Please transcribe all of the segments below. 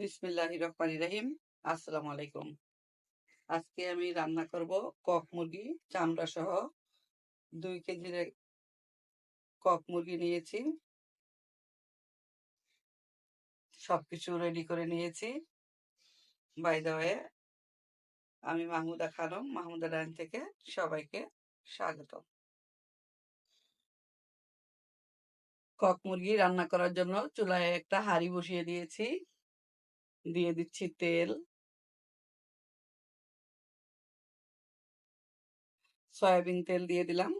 বিসমিল্লাহ রহমান রাহিম। আসসালামু আলাইকুম। আজকে আমি রান্না করব কক মুরগি চামড়া সহ দুই কেজির কক মুরগি নিয়েছি। সবকিছু রেডি করে নিয়েছি। বাই দয়ে আমি মাহমুদা খানম, মাহমুদা ডাইন থেকে সবাইকে স্বাগত। কক মুরগি রান্না করার জন্য চুলায় একটা হাঁড়ি বসিয়ে দিয়েছি। দিয়ে দিচ্ছি তেল। সয়াবিন তেল দিয়ে দিলাম।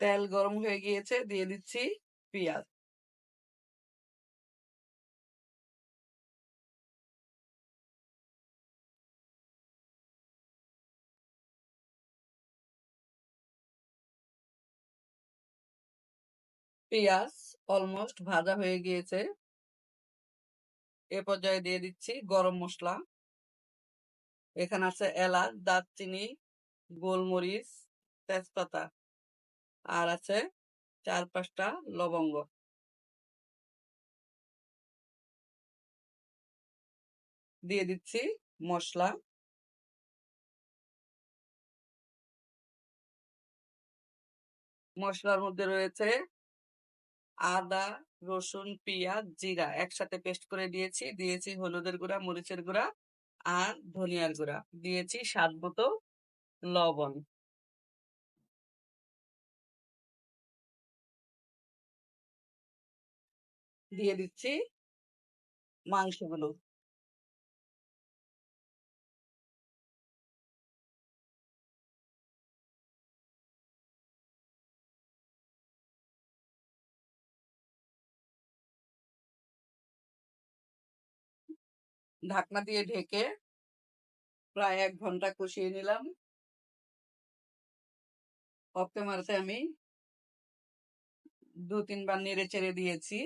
তেল গরম হয়ে গিয়েছে দিয়ে দিচ্ছি পেঁয়াজ। পেঁয়াজ অলমোস্ট ভাজা হয়ে গিয়েছে। এ পর্যায়ে দিয়ে দিচ্ছি গরম মশলা। এখানে আছে এলাচ, দারচিনি, গোলমরিচ, তেজপাতা আর আছে চার পাঁচটা লবঙ্গ। দিয়ে দিচ্ছি মশলা। মশলার মধ্যে রয়েছে আদা, রসুন, পেঁয়াজ, জিরা একসাথে পেস্ট করে দিয়েছি। দিয়েছি হলুদের গুঁড়া, মরিচের গুঁড়া আর ধনিয়ার গুঁড়া। দিয়েছি স্বাদ মতো লবণ। দিয়ে দিচ্ছি মাংসগুলো। ঢাকনা দিয়ে ঢেকে প্রায় এক ঘণ্টা কষিয়ে নিলাম। অফ ক্যামেরাতে আমি দু, তিনবার নেড়ে চেড়ে দিয়েছি।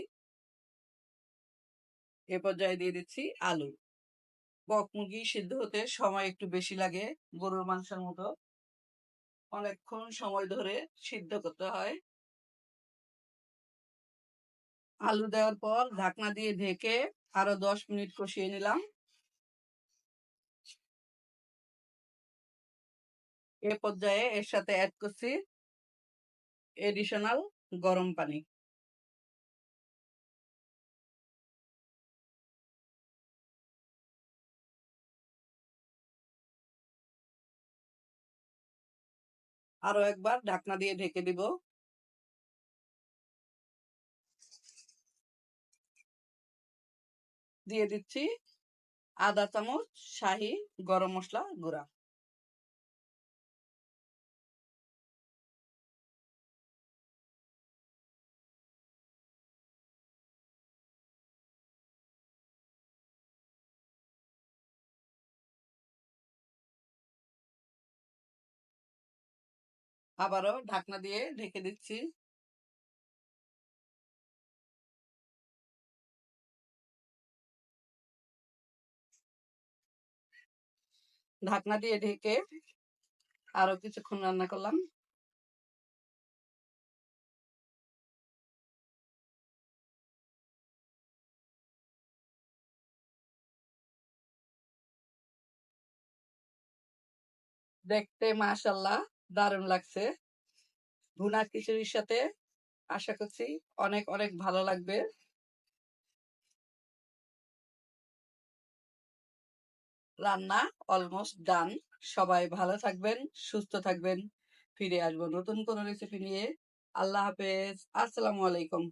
এ পর্যায়ে দিয়ে দিচ্ছি আলু। বক মুরগি সিদ্ধ হতে সময় একটু বেশি লাগে গরুর মাংসের মতো। অনেকক্ষণ সময় ধরে সিদ্ধ করতে হয়। আলু দেওয়ার পর ঢাকনা দিয়ে ঢেকে আরও দশ মিনিট কষিয়ে নিলাম। এ পর্যায়ে এর সাথে অ্যাড করছি এডিশনাল গরম পানি। আরও একবার ঢাকনা দিয়ে ঢেকে দিব। দিয়ে দিচ্ছি আদা চামচ শাহি গরম মশলা গুঁড়া। আবারও ঢাকনা দিয়ে ঢেকে দিচ্ছি। ঢাকনা দিয়ে ঢেকে আরও কিছুক্ষণ রান্না করলাম। দেখতে মাশাল্লাহ দারুণ লাগছে। ভুনা খিচুড়ির সাথে আশা করছি অনেক অনেক ভালো লাগবে। রান্না অলমোস্ট ডান সবাই ভালো থাকবেন, সুস্থ থাকবেন। ফিরে আসব নতুন কোনো রেসিপি নিয়ে। আল্লাহ হাফেজ। আসসালামু আলাইকুম।